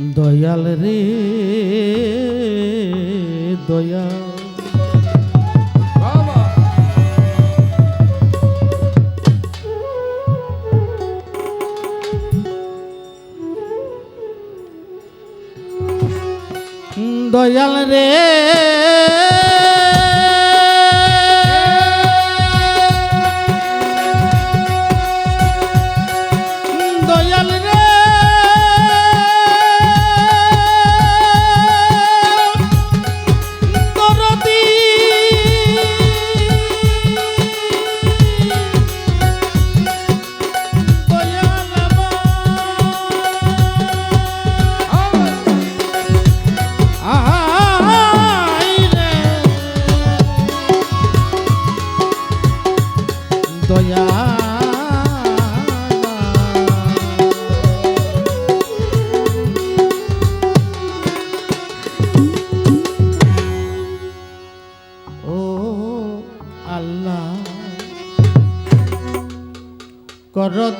দয়াল রে দয়াল। দয়াল রে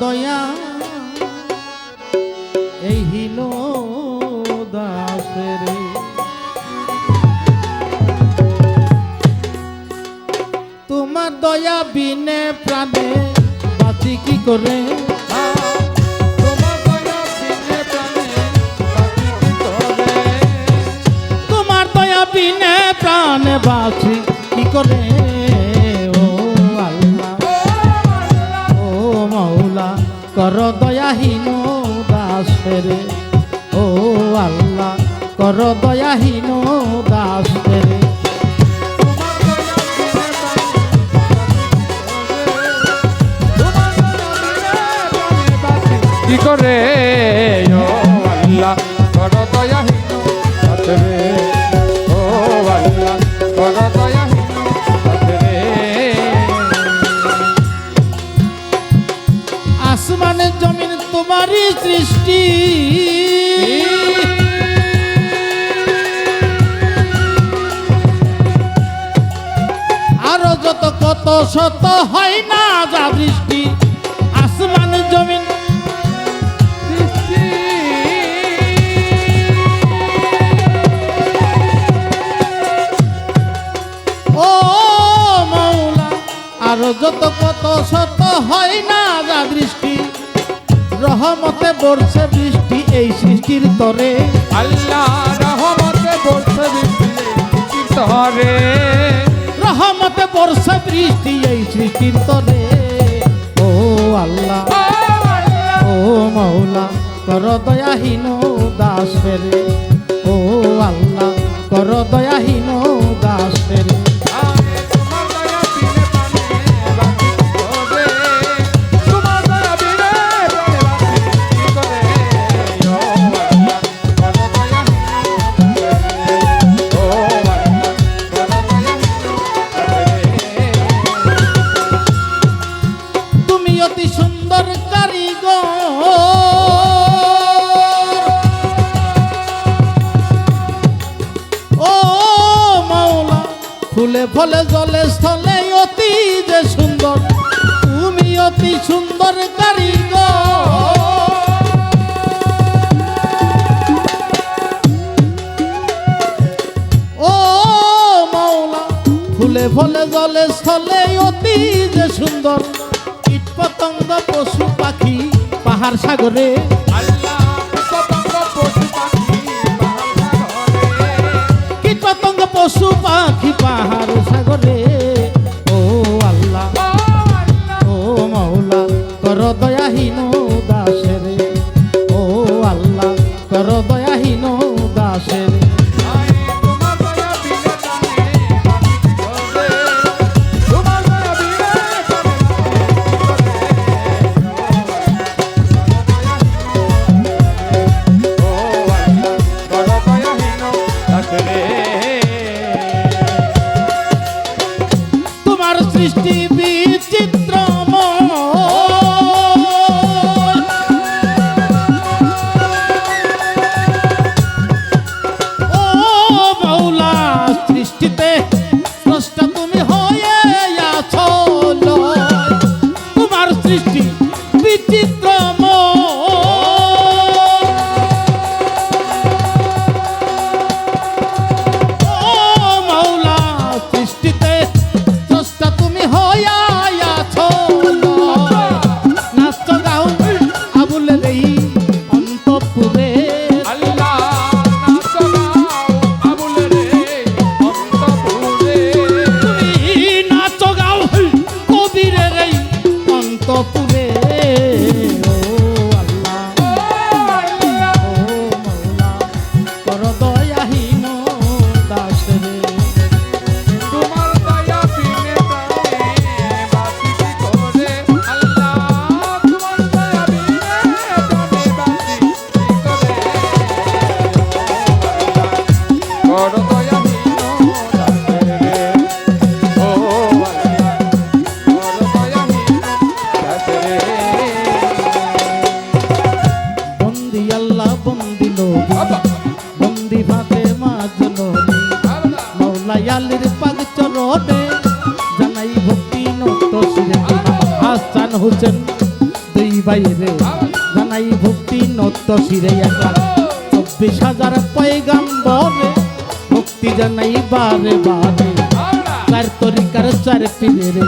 দয়া। এই হীন দাসের তোমার দয়া বিনে প্রাণে বাঁচি কি করে? তোমার দয়া বিনে প্রাণে বাঁচি কি করে? কর দয়াহীন দাসের। ও আল্লাহ কর দয়াহীন দাসের। কি করে? শত হয় না যা বৃষ্টি, আসমান, জমিন। ও মৌলা, আরও যত কত শত হয় না যা বৃষ্টি, রহমতে বর্ষে বৃষ্টি এই সৃষ্টির তরে। আল্লাহ বৃষ্টি এই সৃষ্টির তরে ও আল্লাহ ও মৌলা কর দয়াহীন দাসের ও ফুলে ফলে জলে, স্থলে অতি যে সুন্দর। তুমি অতি সুন্দর কারিগর। ও ফুলে জলে, স্থলে অতি যে সুন্দর। কীট পতঙ্গ পশু পাখি, পাহাড় সাগরে। আল্লাহ পতঙ্গ পশু পাখি পাহাড় সাগরে ও আল্লাহ ও মৌলা কর দয়াহীন দাসের হোসেন। দুই বাইরে জানাই ভক্তি নত্য শিরে এক লাখ চব্বিশ হাজার পয়গাম্বরে ভক্তি জানাই বারে বারে। চার তরিকার চার পীরে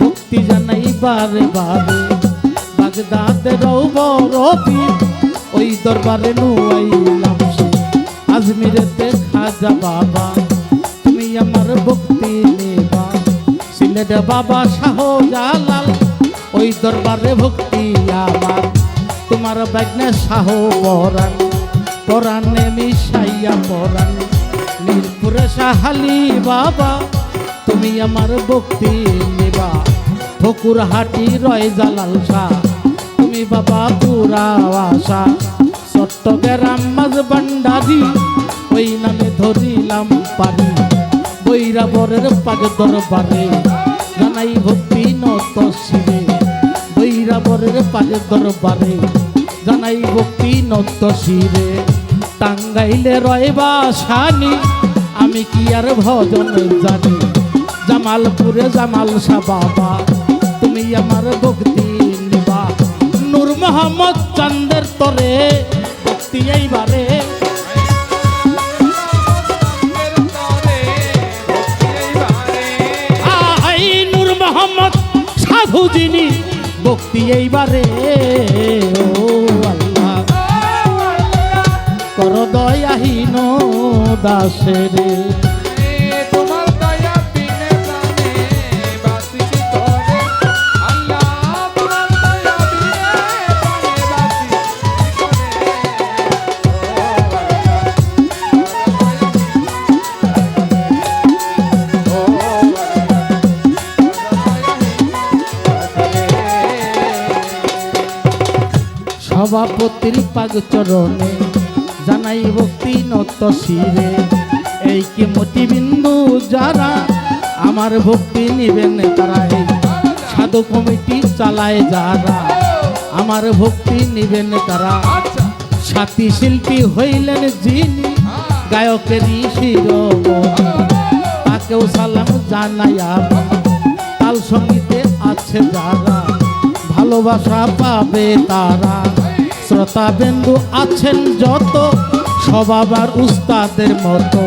ভক্তি জানাই বারে বারে। বাগদাদের বড় ওই দরবারে নুয়াইলাম আজমিরেতে খাজা বাবা, তুমি আমার ভক্তি নেবা সিলেট বাবা শাহ জালাল ওই দরবারে ভক্তি আমার। তোমার বাগনে শাহ পরাণ, পরাণে মিশাইয়া পরাণ। মিরপুরে সাহালি বাবা, তুমি আমার ভক্তি নেবা। ঠকুর হাটি রয় জালাল শাহ, তুমি বাবা পুরা আশা। চট্টগ্রাম মাঝ ভান্ডারি, ওই নামে ধরিলাম পারি বৈরা বরের পাগ দরবারে জানাই ভক্তি নত শিরে। বৈরা বরের পাগ দরবারে জানাই ভক্তি নত শিরে। টাঙ্গাইলে রয়বা শানি আমি কি আর ভজন জানি? জামালপুরে জামাল শাহ বাবা, তুমি আমার ভক্তি নিবা। নূর মোহাম্মদ চান্দের তরে ভক্তি এইবারে। সাধু যিনি ভক্তি এইবারে ও আল্লাহ। কর দয়াহীন দাসেরে। সভাপতির পাগ চরণে জানাই ভক্তি নত শিরে। এই কি মতি বিন্দু যারা আমার ভক্তি নিবেন তারা সাধু কমিটি চালায় যারা আমার ভক্তি নিবেন তারা? সাথী শিল্পী হইলেন যিনি গায়কেরই শিরোমণি। তাকেও সালাম জানাই তাল সঙ্গীতে আছে যারা। ভালোবাসা পাবে তারা। শ্রোতা আছেন যত স্বভাবার উস্তাদের মতো।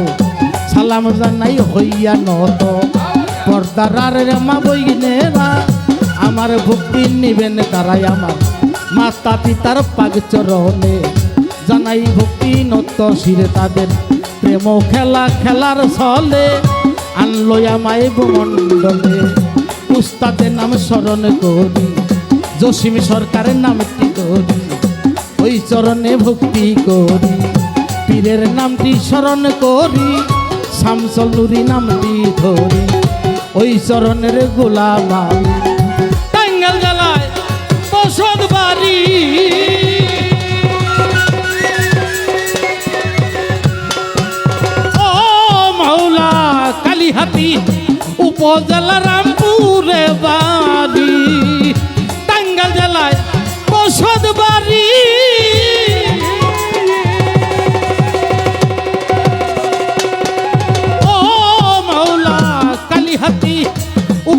সালাম জানাই হইয়া নত। পর্দার মা বইনেরা আমার ভক্তি নিবেন তারাই আমার। মাতা পিতার পাগ চরণে জানাই ভক্তি নত শিরে তাদের। প্রেম খেলা খেলার ছলে আনলো আমায় ভূমণ্ডলে। উস্তাদের নাম স্মরণ করি, জসিম সরকারের নামটি করি। ওই চরণে ভক্তি করি। পীরের নামটি স্মরণ করি, শামসল নামটি ধরি। ওই চরণের গোলাম টাঙ্গাল জ্বালায় বসত বাড়ি। ও মাওলা কালীহাতি উপজেলা রামপুরে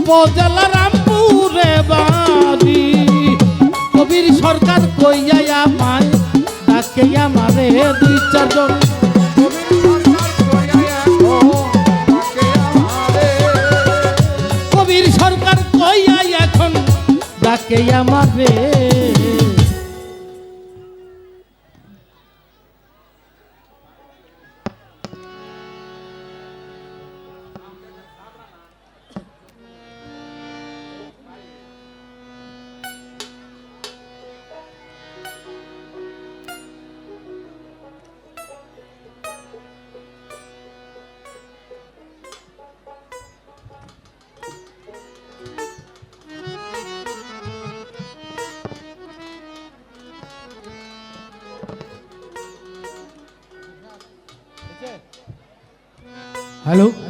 উপজেলা রামপুরে বাড়ি। কবির সরকার কইয়া আমায় তাকে আমারে দুই চারজন। কবির সরকার এখন ডাকে আমারে। Hello?